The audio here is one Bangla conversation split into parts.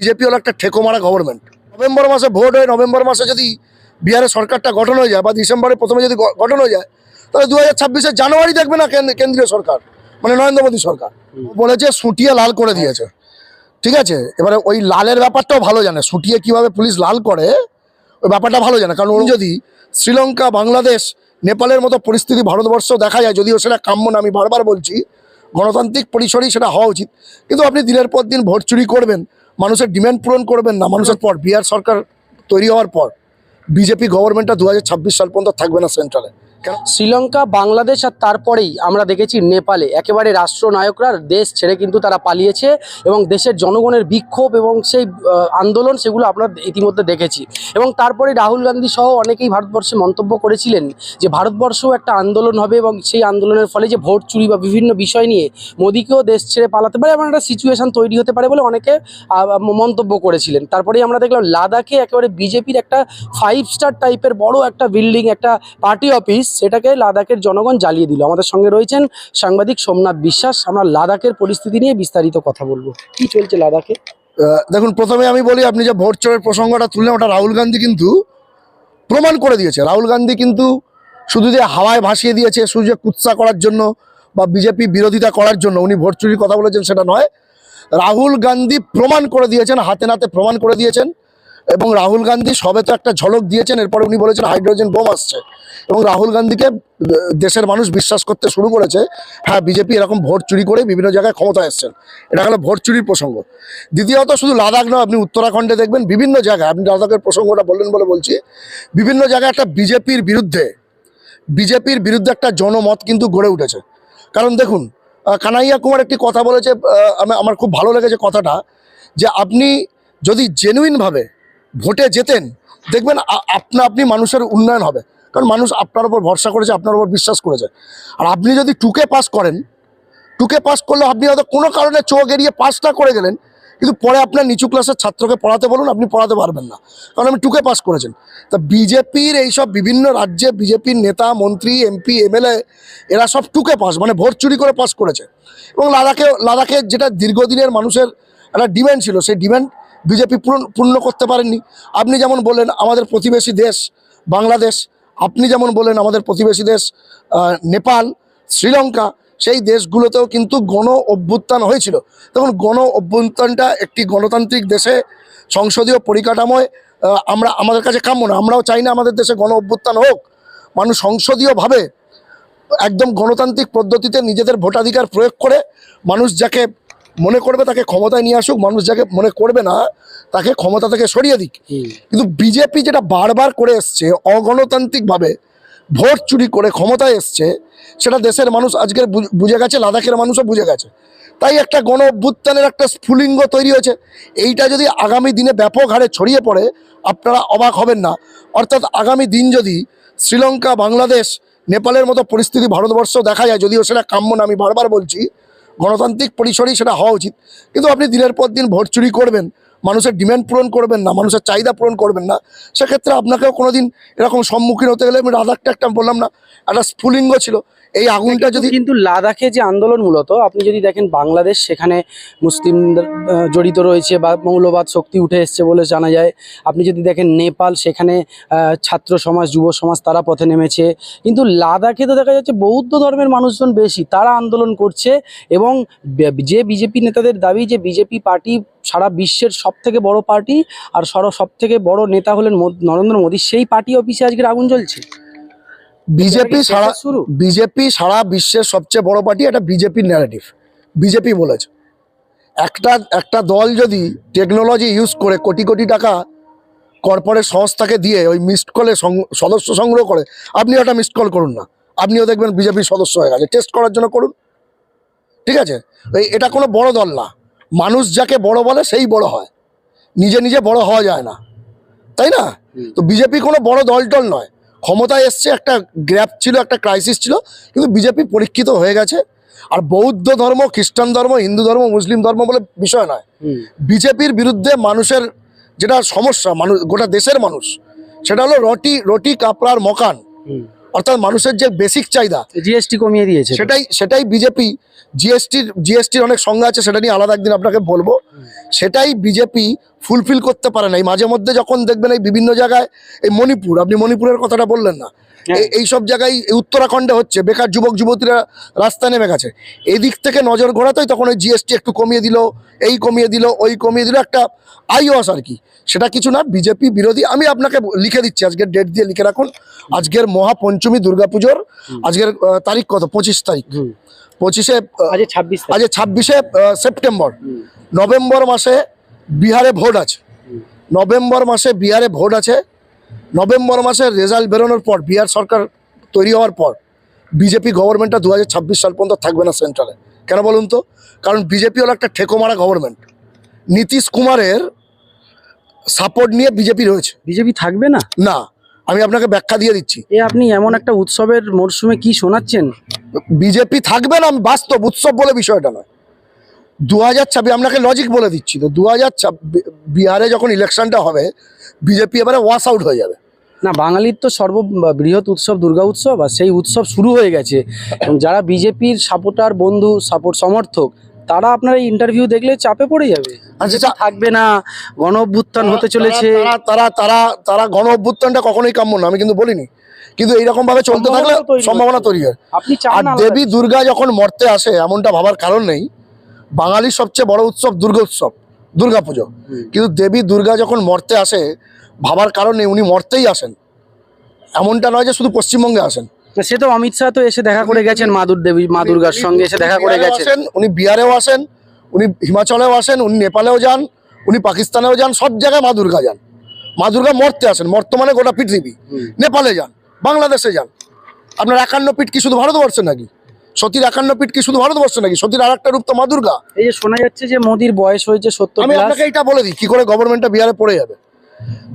বিজেপি হলো একটা ঠেকো মারা গভর্নমেন্ট নভেম্বর মাসে ভোট হয়ে নভেম্বর মাসে যদি বিহারের সরকারটা গঠন হয়ে যায় বা ডিসেম্বরের প্রথমে যদি গঠন হয়ে যায় তাহলে দু হাজার ছাব্বিশে জানুয়ারি দেখবে না কেন্দ্র- কেন্দ্রীয় সরকার মানে নরেন্দ্র মোদী সরকার। বলেছে সুটিয়ে লাল করে দিয়েছে। ঠিক আছে? এবারে ওই লালের ব্যাপারটাও ভালো জানে। সুটিয়ে কীভাবে পুলিশ লাল করে ওই ব্যাপারটা ভালো জানে। কারণ উনি যদি শ্রীলঙ্কা বাংলাদেশ নেপালের মতো পরিস্থিতি ভারতবর্ষ দেখা যায় যদিও সেটা কাম্য না আমি বারবার বলছি গণতান্ত্রিক পরিসরেই সেটা হওয়া উচিত। কিন্তু আপনি দিনের পর দিন ভোট চুরি করবেন মানুষের ডিমান্ড পূরণ করবেন না। মানুষের পর, বিহার সরকার তৈরি হওয়ার পর বিজেপি গভর্নমেন্টটা দু হাজার ছাব্বিশ সাল পর্যন্ত থাকবে না সেন্ট্রালে শ্রীলঙ্কা, বাংলাদেশ আর তারপরেই আমরা দেখেছি নেপালে। একেবারে রাষ্ট্রনায়করা দেশ ছেড়ে কিন্তু তারা পালিয়েছে এবং দেশের জনগণের বিক্ষোভ এবং সেই আন্দোলন সেগুলো আমরা ইতিমধ্যে দেখেছি। এবং তারপরে রাহুল গান্ধী সহ অনেকেই ভারতবর্ষে মন্তব্য করেছিলেন যে ভারতবর্ষও একটা আন্দোলন হবে এবং সেই আন্দোলনের ফলে যে ভোট চুরি বা বিভিন্ন বিষয় নিয়ে মোদীকেও দেশ ছেড়ে পালাতে পারে এমন একটা সিচুয়েশন তৈরি হতে পারে বলে অনেকে মন্তব্য করেছিলেন। তারপরেই আমরা দেখলাম লাদাখে একেবারে বিজেপির একটা ফাইভ স্টার টাইপের বড় একটা বিল্ডিং একটা পার্টি অফিস সেটাকে লাদাখের জনগণ জ্বালিয়ে দিল। আমাদের সঙ্গে রয়েছেন সাংবাদিক সোমনাথ বিশ্বাস। আমরা লাদাখের পরিস্থিতি নিয়ে বিস্তারিত কথা বলব। কি চলছে লাদাখে? দেখুন, প্রথমে আমি বলি, আপনি যে ভোট চোরের প্রসঙ্গটা তুললেন, ওটা রাহুল গান্ধী কিন্তু প্রমাণ করে দিয়েছে। রাহুল গান্ধী কিন্তু শুধু যে হাওয়ায় ভাসিয়ে দিয়েছে, শুধু যে কুৎসা করার জন্য বা বিজেপি বিরোধিতা করার জন্য উনি ভোট চুরির কথা বলেছেন, সেটা নয়। রাহুল গান্ধী প্রমাণ করে দিয়েছেন, হাতে নাতে প্রমাণ করে দিয়েছেন। এবং রাহুল গান্ধী সবে তো একটা ঝলক দিয়েছেন, এরপরে উনি বলেছেন হাইড্রোজেন বোম আসছে। এবং রাহুল গান্ধীকে দেশের মানুষ বিশ্বাস করতে শুরু করেছে হ্যাঁ বিজেপি এরকম ভোট চুরি করে বিভিন্ন জায়গায় ক্ষমতা এসছেন। এটা হলো ভোট চুরির প্রসঙ্গ। দ্বিতীয়ত শুধু লাদাখ নয়, আপনি উত্তরাখণ্ডে দেখবেন বিভিন্ন জায়গায়, আপনি লাদাখের প্রসঙ্গটা বললেন বলে বলছি, বিভিন্ন জায়গায় একটা বিজেপির বিরুদ্ধে বিজেপির বিরুদ্ধে একটা জনমত কিন্তু গড়ে উঠেছে। কারণ দেখুন কানাইয়া কুমার একটি কথা বলেছে আমার খুব ভালো লেগেছে কথাটা, যে আপনি যদি জেনুইনভাবে ভোটে যেতেন দেখবেন আপনা আপনি মানুষের উন্নয়ন হবে। কারণ মানুষ আপনার উপর ভরসা করেছে, আপনার উপর বিশ্বাস করেছে। আর আপনি যদি টুকে পাস করেন টুকে পাস করলে আপনি হয়তো কোনো কারণে চোখ এড়িয়ে পাসটা করে গেলেন, কিন্তু পরে আপনার নিচু ক্লাসের ছাত্রকে পড়াতে বলুন, আপনি পড়াতে পারবেন না। কারণ আপনি টুকে পাস করেছেন। তা বিজেপির এইসব বিভিন্ন রাজ্যে বিজেপির নেতা, মন্ত্রী এমপি এমএলএ, এরা সব টুকে পাস মানে ভোট চুরি করে পাস করেছে। এবং লাদাখে লাদাখে যেটা দীর্ঘদিনের মানুষের একটা ডিম্যান্ড ছিল, সেই ডিমান্ড বিজেপি পূরণ পূর্ণ করতে পারেননি। আপনি যেমন বললেন, আমাদের প্রতিবেশী দেশ বাংলাদেশ, আপনি যেমন বললেন, আমাদের প্রতিবেশী দেশ নেপাল, শ্রীলঙ্কা, সেই দেশগুলোতেও কিন্তু গণ অভ্যুত্থান হয়েছিল। তখন গণ অভ্যুত্থানটা একটি গণতান্ত্রিক দেশে সংসদীয় পরিকাঠামোয় আমরা, আমাদের কাছে কাম্য না। আমরাও চাই না আমাদের দেশে গণ অভ্যুত্থান হোক। মানুষ সংসদীয়ভাবে একদম গণতান্ত্রিক পদ্ধতিতে নিজেদের ভোটাধিকার প্রয়োগ করে, মানুষ যাকে মনে করবে তাকে ক্ষমতায় নিয়ে আসুক মানুষ যাকে মনে করবে না তাকে ক্ষমতা থেকে সরিয়ে দিক। কিন্তু বিজেপি যেটা বারবার করে এসছে অগণতান্ত্রিকভাবে ভোট চুরি করে ক্ষমতায় এসছে সেটা দেশের মানুষ আজকের বুঝে গেছে লাদাখের মানুষও বুঝে গেছে। তাই একটা গণ অভ্যুত্থানের একটা স্ফুলিঙ্গ তৈরি হয়েছে। এইটা যদি আগামী দিনে ব্যাপক হারে ছড়িয়ে পড়ে আপনারা অবাক হবেন না। অর্থাৎ আগামী দিন যদি শ্রীলঙ্কা বাংলাদেশ নেপালের মতো পরিস্থিতি ভারতবর্ষ দেখা যায় যদিও সেটা কাম্য না আমি বারবার বলছি গণতান্ত্রিক পরিসরেই সেটা হওয়া উচিত। কিন্তু আপনি দিনের পর দিন ভোট চুরি করবেন, মানুষের ডিম্যান্ড পূরণ করবেন না, মানুষের চাহিদা পূরণ করবেন না, সেক্ষেত্রে আপনাকেও কোনোদিন এরকম সম্মুখীন হতে গেলে আমি রাধারটা একটা বললাম না, একটা স্ফুলিঙ্গ ছিল। এই আগুনটা যদি কিন্তু লাদাখে যে আন্দোলন মূলত আপনি যদি দেখেন বাংলাদেশ সেখানে মুসলিমদের আহ, জড়িত রয়েছে বা মৌলবাদ শক্তি উঠে এসছে বলে জানা যায়। আপনি যদি দেখেন নেপাল সেখানে ছাত্র সমাজ যুব সমাজ তারা পথে নেমেছে। কিন্তু লাদাখে তো দেখা যাচ্ছে বৌদ্ধ ধর্মের মানুষজন বেশি তারা আন্দোলন করছে এবং যে বিজেপি নেতাদের দাবি যে বিজেপি পার্টি সারা বিশ্বের সব থেকে বড় পার্টি আর সর সব থেকে বড় নেতা হলেন নরেন্দ্র মোদী সেই পার্টি অফিসে আজকের আগুন জ্বলছে। বিজেপি সারা শুরু। বিজেপি সারা বিশ্বের সবচেয়ে বড় পার্টি এটা বিজেপির ন্যারেটিভ বিজেপি বলেছে একটা একটা দল যদি টেকনোলজি ইউজ করে কোটি কোটি টাকা কর্পোরেট সংস্থাকে দিয়ে ওই মিসড কলে সদস্য সংগ্রহ করে আপনি ওটা মিসড কল করুন না। আপনিও দেখবেন বিজেপির সদস্য হয়ে গেছে। টেস্ট করার জন্য করুন। ঠিক আছে? এটা কোনো বড় দল না। মানুষ যাকে বড় বলে সেই বড় হয়। নিজে নিজে বড় হওয়া যায় না। তাই না? তো বিজেপি কোনো বড় দল টল নয়। ক্ষমতায় এসছে একটা গ্র্যাপ ছিল একটা ক্রাইসিস ছিল কিন্তু বিজেপি পরীক্ষিত হয়ে গেছে। আর বৌদ্ধ ধর্ম খ্রিস্টান ধর্ম হিন্দু ধর্ম মুসলিম ধর্ম বলে বিষয় নয়। বিজেপির বিরুদ্ধে মানুষের যেটা সমস্যা মানুষ গোটা দেশের মানুষ সেটা হলো রটি রটি কাপড়ার মকান। অর্থাৎ মানুষের যে বেসিক চাহিদা জিএসটি কমিয়ে দিয়েছে সেটাই সেটাই বিজেপি জিএসটির জিএসটির অনেক সংজ্ঞা আছে সেটা নিয়ে আলাদা একদিন আপনাকে বলব সেটাই বিজেপি ফুলফিল করতে পারে না এই মাঝে মধ্যে যখন দেখবেন এই বিভিন্ন জায়গায় এই মণিপুর আপনি মণিপুরের কথাটা বললেন না। এই- এই সব জায়গায় উত্তরাখণ্ডে হচ্ছে বেকার যুবক যুবতীরা রাস্তায় নেমে গেছে। এই দিক থেকে নজর ঘোরাতেই তখন ওই জিএসটি একটু কমিয়ে দিল এই কমিয়ে দিল ওই কমিয়ে দিল একটা আইওয়াস আর কি। সেটা কিছু না বিজেপি বিরোধী আমি আপনাকে লিখে দিচ্ছি আজকের ডেট দিয়ে লিখে রাখুন। আজকের মহাপঞ্চমী দুর্গাপুজোর আজকের তারিখ কত? পঁচিশ তারিখ। পঁচিশে আজ ছাব্বিশে সেপ্টেম্বর। নভেম্বর মাসে বিহারে ভোট আছে। নভেম্বর মাসে বিহারে ভোট আছে। নভেম্বর মাসের রেজাল্ট বেরোনোর পর বিহার সরকার তৈরি হওয়ার পর বিজেপি গভর্নমেন্টটা দু হাজার ছাব্বিশ সাল পর্যন্ত থাকবে না সেন্ট্রালে কেন বলুন তো? কারণ বিজেপি হলো একটা ঠেকোমারা গভর্নমেন্ট নীতিশ কুমারের সাপোর্ট নিয়ে বিজেপি রয়েছে। বিজেপি থাকবে না? না আমি আপনাকে ব্যাখ্যা দিয়ে দিচ্ছি। এ আপনি এমন একটা উৎসবের মরশুমে কি শোনাচ্ছেন? বিজেপি থাকবে না আমি বাস্তব উৎসব বলে বিষয়টা নয়। দু হাজার ছাব্বিশ আপনাকে লজিক বলে দিচ্ছি তো দু হাজার বিহারে যখন ইলেকশনটা হবে বিজেপি এবারে ওয়াশ আউট হয়ে যাবে। না বাঙালির তো সর্ববৃহৎ উৎসব দুর্গা উৎসব আর সেই উৎসব শুরু হয়ে গেছে। এবং যারা বিজেপির সাপোর্টার বন্ধু সাপোর্ট সমর্থক তারা আপনার এই ইন্টারভিউ দেখলে চাপে পড়ে যাবে। আচ্ছা থাকবে না গণ অভ্যুত্থান হতে চলেছে। তারা তারা তারা তারা গণ অভ্যুত্থানটা কখনোই কাম্য না আমি কিন্তু বলিনি। কিন্তু এইরকম ভাবে চলতে থাকলে সম্ভাবনা তৈরি হয়। আর দেবী দুর্গা যখন মর্তে আসে এমনটা ভাবার কারণ নেই। বাঙালির সবচেয়ে বড় উৎসব দুর্গা উৎসব। দুর্গা পুজো। কিন্তু দেবী দুর্গা যখন মর্তে আসে ভাবার কারণে উনি মর্তেই আসেন। এমনটা নয় যে শুধু পশ্চিমবঙ্গে আসেন। সে তো অমিত শাহ তো এসে দেখা করে গেছেন মা দুর্দেবী মা দুর্গার সঙ্গে এসে দেখা করে গেছেন। উনি বিহারেও আসেন উনি হিমাচলেও আসেন উনি নেপালেও যান উনি পাকিস্তানেও যান সব জায়গায় মা দুর্গা যান। মা দুর্গা মর্তে আসেন মর্ত মানে গোটা পৃথিবী। নেপালে যান বাংলাদেশে যান। আপনার একান্ন পিঠ কি শুধু ভারতবর্ষে নাকি? সতীর একান্ন পিঠ কি শুধু ভারতবর্ষ নাকি? সতীর আর একটা রূপ তো মা দুর্গা। এই যে শোনা যাচ্ছে যে মোদির বয়স হয়েছে সত্তর আমি আপনাকে এটা বলে দিই কি করে গভর্নমেন্টটা বিহারে পড়ে যাবে?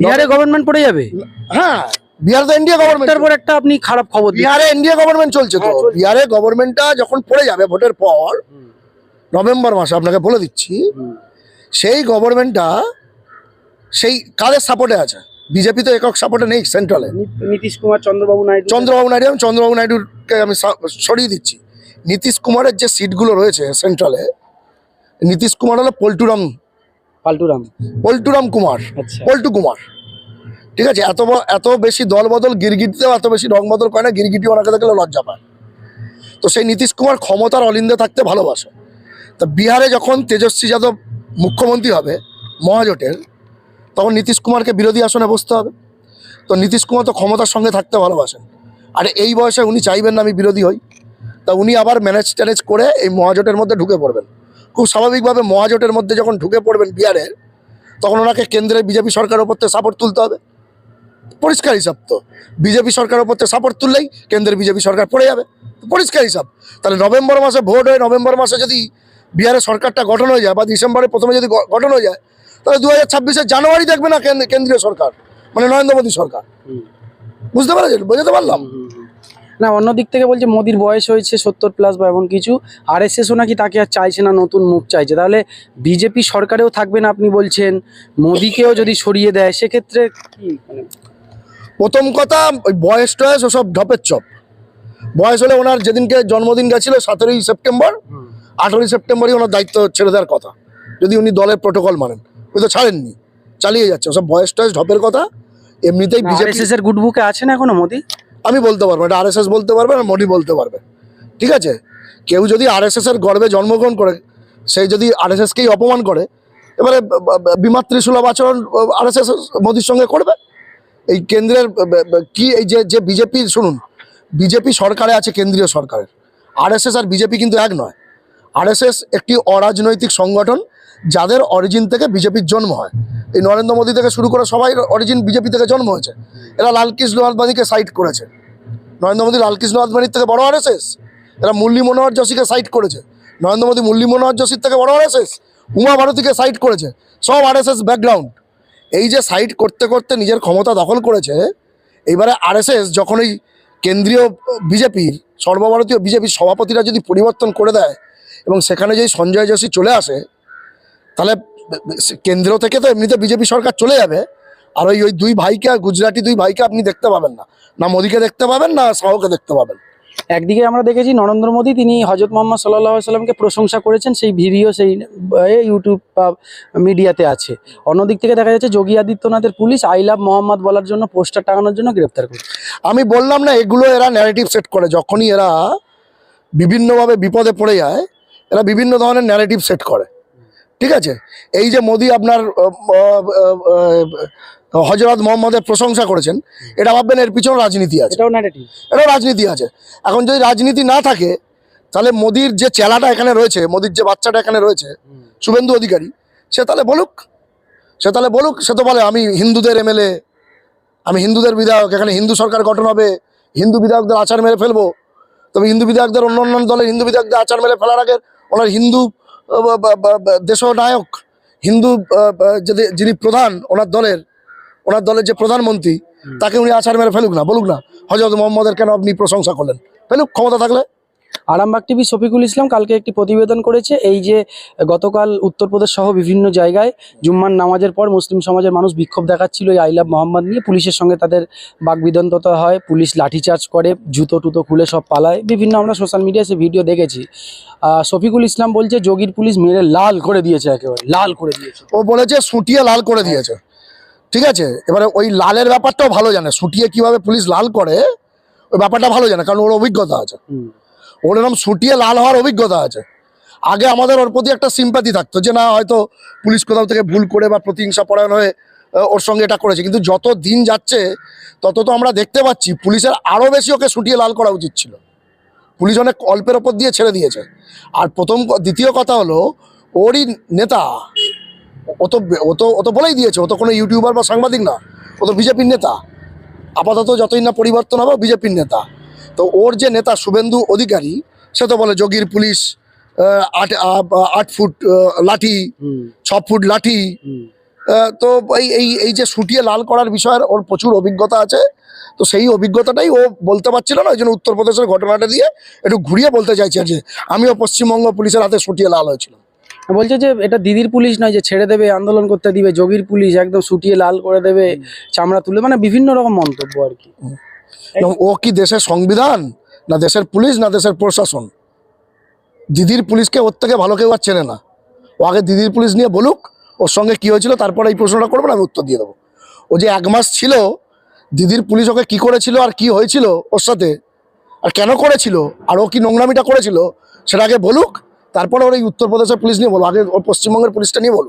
বিহারে গভর্নমেন্ট পড়ে যাবে? হ্যাঁ বিহার তো ইন্ডিয়া গভর্নমেন্ট তারপর একটা আপনি খারাপ খবর বিহারে ইন্ডিয়া গভর্নমেন্ট চলছে তো। হ্যাঁ। বিহারে গভর্নমেন্টটা যখন পড়ে যাবে ভোটের পর নভেম্বর মাসে আপনাকে বলে দিচ্ছি সেই গভর্নমেন্টটা সেই কাদের সাপোর্টে আছে? বিজেপি তো একক সাপোর্টে নেই সেন্ট্রালে নীতিশ কুমার চন্দ্রবাবু নাইডু। চন্দ্রবাবু নাইডু এবং চন্দ্রবাবু নাইডুকে আমি সরিয়ে দিচ্ছি। নীতিশ কুমারের যে সিটগুলো রয়েছে সেন্ট্রালে নীতিশ কুমার হলো পল্টুরাম পাল্টুরাম। পল্টুরাম কুমার আচ্ছা। পল্টু কুমার। ঠিক আছে এত এত বেশি দল বদল গিরগিটিতেও এত বেশি রং বদল করে না গিরগিটি ওনাকে দেখলে লজ্জা পায়। তো সেই নীতিশ কুমার ক্ষমতার অলিন্দে থাকতে ভালোবাসে। তা বিহারে যখন তেজস্বী যাদব মুখ্যমন্ত্রী হবে মহাজোটের তখন নীতিশ কুমারকে বিরোধী আসনে বসতে হবে। তো নীতিশ কুমার তো ক্ষমতার সঙ্গে থাকতে ভালোবাসেন। আর এই বয়সে উনি চাইবেন না আমি বিরোধী হই। তা উনি আবার ম্যানেজ ট্যানেজ করে এই মহাজোটের মধ্যে ঢুকে পড়বেন। খুব স্বাভাবিকভাবে মহাজোটের মধ্যে যখন ঢুকে পড়বেন বিহারের তখন ওনাকে কেন্দ্রে বিজেপি সরকারের ওপর থেকে সাপোর্ট তুলতে হবে। পরিষ্কার হিসাব তো। বিজেপি সরকারের ওপর থেকে সাপোর্ট তুললেই কেন্দ্রের বিজেপি সরকার পড়ে যাবে। পরিষ্কার হিসাব। তাহলে নভেম্বর মাসে ভোট হয়ে নভেম্বর মাসে যদি বিহারের সরকারটা গঠন হয়ে যায় বা ডিসেম্বরে প্রথমে যদি গঠন হয়ে যায় তাহলে দু হাজার ছাব্বিশে জানুয়ারি দেখবে না কেন্দ্র- কেন্দ্রীয় সরকার মানে নরেন্দ্র মোদী সরকার। বুঝতে পারছেন? বোঝাতে পারলাম? না অন্য দিক থেকে বলছে মোদির বয়স হয়েছে সত্তর প্লাস বা এমন কিছু। আর এস এসও নাকি তাকে আর চাইছে না নতুন মুখ চাইছে। তাহলে বিজেপি সরকারেও থাকবেন আপনি বলছেন? মোদিকেও যদি সরিয়ে দেয় সেক্ষেত্রে কি মানে? প্রথম কথা ওই বয়স টয়স ওসব ঢপের চপ। বয়স হলে ওনার যেদিনকে জন্মদিন গেছিল সতেরোই সেপ্টেম্বর আঠেরোই সেপ্টেম্বরই ওনার দায়িত্ব ছেড়ে দেওয়ার কথা। যদি উনি দলের প্রোটোকল মানেন। উনি তো ছাড়েননি চালিয়ে যাচ্ছে। ওসব বয়স টয়স ঢপের কথা। এমনিতেই বিজেপি আরএসএস এর গুড বুকে আছেন এখনও মোদি? আমি বলতে পারব, এটা আরএসএস বলতে পারবে আর মোডি বলতে পারবে। ঠিক আছে? কেউ যদি আরএসএস এর গর্বে জন্মগ্রহণ করে, সে যদি আরএসএসকেই অপমান করে, এবারে ব- ব- বিমাতৃ সুলভ আচরণ আরএসএস মোদির সঙ্গে করবে? এই কেন্দ্রের কি এই যে যে বিজেপি, শুনুন, বিজেপি সরকারে আছে কেন্দ্রীয় সরকারের। আরএসএস আর বিজেপি কিন্তু এক নয়। আরএসএস একটি অরাজনৈতিক সংগঠন, যাদের অরিজিন থেকে বিজেপির জন্ম হয়। এই নরেন্দ্র মোদী থেকে শুরু করে সবাই অরিজিন বিজেপি থেকে জন্ম হয়েছে। এরা লালকৃষ্ণ আদবানিকে সাইড করেছে। নরেন্দ্র মোদী লালকৃষ্ণ আদবানির থেকে বড় আরএসএস এরা মুরলী মনোহর যোশীকে সাইড করেছে। নরেন্দ্র মোদী মুরলী মনোহর যোশীর থেকে বড় আরএসএস উমা ভারতীকে সাইড করেছে। সব আরএসএস ব্যাকগ্রাউন্ড এই যে সাইড করতে করতে নিজের ক্ষমতা দখল করেছে, এইবারে আরএসএস যখন এই কেন্দ্রীয় বিজেপির সর্বভারতীয় বিজেপির সভাপতিরা যদি পরিবর্তন করে দেয় এবং সেখানে যদি সঞ্জয় যোশী চলে আসে, তাহলে কেন্দ্র থেকে তো এমনিতে বিজেপি সরকার চলে যাবে। আর ওই ওই দুই ভাইকে আর গুজরাটি দুই ভাইকে আপনি দেখতে পাবেন না। না মোদিকে দেখতে পাবেন না শাহকে দেখতে পাবেন। একদিকে আমরা দেখেছি নরেন্দ্র মোদী তিনি হজরত মোহাম্মদ সাল্লাহ সাল্লামকে প্রশংসা করেছেন সেই ভিডিও সেই ইউটিউব বা মিডিয়াতে আছে। অন্যদিক থেকে দেখা যাচ্ছে যোগী আদিত্যনাথের পুলিশ আই লাভ মোহাম্মদ বলার জন্য পোস্টার টাঙানোর জন্য গ্রেপ্তার করে আমি বললাম না এগুলো এরা ন্যারেটিভ সেট করে। যখনই এরা বিভিন্নভাবে বিপদে পড়ে যায় এরা বিভিন্ন ধরনের ন্যারেটিভ সেট করে। ঠিক আছে? এই যে মোদি আপনার হজরত মোহাম্মদের প্রশংসা করেছেন এটা ভাববেন এর পিছনে রাজনীতি আছে। এটাও রাজনীতি আছে। এখন যদি রাজনীতি না থাকে তাহলে মোদির যে চেলাটা এখানে রয়েছে মোদির যে বাচ্চাটা এখানে রয়েছে শুভেন্দু অধিকারী সে তাহলে বলুক। সে তাহলে বলুক সে তো বলে আমি হিন্দুদের এমএলএ আমি হিন্দুদের বিধায়ক এখানে হিন্দু সরকার গঠন হবে হিন্দু বিধায়কদের আচার মেরে ফেলব। তবে হিন্দু বিধায়কদের অন্য অন্য দলের হিন্দু বিধায়কদের আচার মেরে ফেলার আগে ওনার হিন্দু দেশনায়ক হিন্দু যদি- যিনি প্রধান ওনার দলের ওনার দলের যে প্রধানমন্ত্রী তাকে উনি আচার মেরে ফেলুক না বলুক না হজরত মোহাম্মদের কেন আপনি প্রশংসা করলেন? ফেলুক ক্ষমতা থাকলে। আরামবাগ টিভি শফিকুল ইসলাম কালকে একটি প্রতিবেদন করেছে এই যে গতকাল উত্তরপ্রদেশ সহ বিভিন্ন জায়গায় জুম্মার নামাজের পর মুসলিম সমাজের মানুষ বিক্ষোভ দেখাচ্ছিল এই আইলাভ মোহাম্মদ নিয়ে। পুলিশের সঙ্গে তাদের বাকবিদন্ততা হয় পুলিশ লাঠিচার্জ করে জুতো টুতো খুলে সব পালায়। বিভিন্ন আমরা সোশ্যাল মিডিয়ায় সে ভিডিও দেখেছি। শফিকুল ইসলাম বলছে যোগীর পুলিশ মেরে লাল করে দিয়েছে একেবারে লাল করে দিয়েছে। ও বলেছে সুটিয়ে লাল করে দিয়েছে। ঠিক আছে? এবারে ওই লালের ব্যাপারটাও ভালো জানে। সুটিয়ে কীভাবে পুলিশ লাল করে ওই ব্যাপারটা ভালো জানে কারণ ওর অভিজ্ঞতা আছে। ওর এরকম সুটিয়ে লাল হওয়ার অভিজ্ঞতা আছে। আগে আমাদের ওর প্রতি একটা সিম্পাতি থাকতো যে, না, হয়তো পুলিশ কোথাও থেকে ভুল করে বা প্রতিহিংসা পরায়ণ হয়ে ওর সঙ্গে এটা করেছে। কিন্তু যত দিন যাচ্ছে, তত তো আমরা দেখতে পাচ্ছি পুলিশের আরও বেশি ওকে সুটিয়ে লাল করা উচিত ছিল। পুলিশ অনেক অল্পের ওপর দিয়ে ছেড়ে দিয়েছে। আর প্রথম দ্বিতীয় কথা হলো, ওরই নেতা, ও তো ও তো ও তো বলেই দিয়েছে, ও তো কোনো ইউটিউবার বা সাংবাদিক না, ও তো বিজেপির নেতা। আপাতত যতই না পরিবর্তন হবে বিজেপির নেতা। তো ওর যে নেতা শুভেন্দু অধিকারী সে তো বলে যোগীর পুলিশ আট আট ফুট লাঠি ছ ফুট লাঠি। তো এই এই এই যে সুটিয়ে লাল করার বিষয়ের ওর প্রচুর অভিজ্ঞতা আছে তো সেই অভিজ্ঞতাটাই ও বলতে পারছিল না ওই জন্য উত্তরপ্রদেশের ঘটনাটা দিয়ে একটু ঘুরিয়ে বলতে চাইছে যে আমিও পশ্চিমবঙ্গ পুলিশের হাতে সুটিয়ে লাল হয়েছিল। বলছে যে এটা দিদির পুলিশ নয় যে ছেড়ে দেবে আন্দোলন করতে দিবে যোগীর পুলিশ একদম সুটিয়ে লাল করে দেবে চামড়া তুলে মানে বিভিন্ন রকম মন্তব্য আর কি। ও কি দেশের সংবিধান, না দেশের পুলিশ, না দেশের প্রশাসন? দিদির পুলিশকে ওর থেকে ভালো কেউ আর চেনে না। ও আগে দিদির পুলিশ নিয়ে বলুক, ওর সঙ্গে কি হয়েছিল, তারপরে এই প্রশ্নটা করব না আমি উত্তর দিয়ে দেবো। ও যে এক মাস ছিল, দিদির পুলিশ ওকে কি করেছিল আর কি হয়েছিল ওর সাথে, আর কেন করেছিল, আর ও কি নোংরামিটা করেছিল, সেটা আগে বলুক, তারপরে ওর এই উত্তরপ্রদেশের পুলিশ নিয়ে বলব আগে ওর পশ্চিমবঙ্গের পুলিশটা নিয়ে বলুক।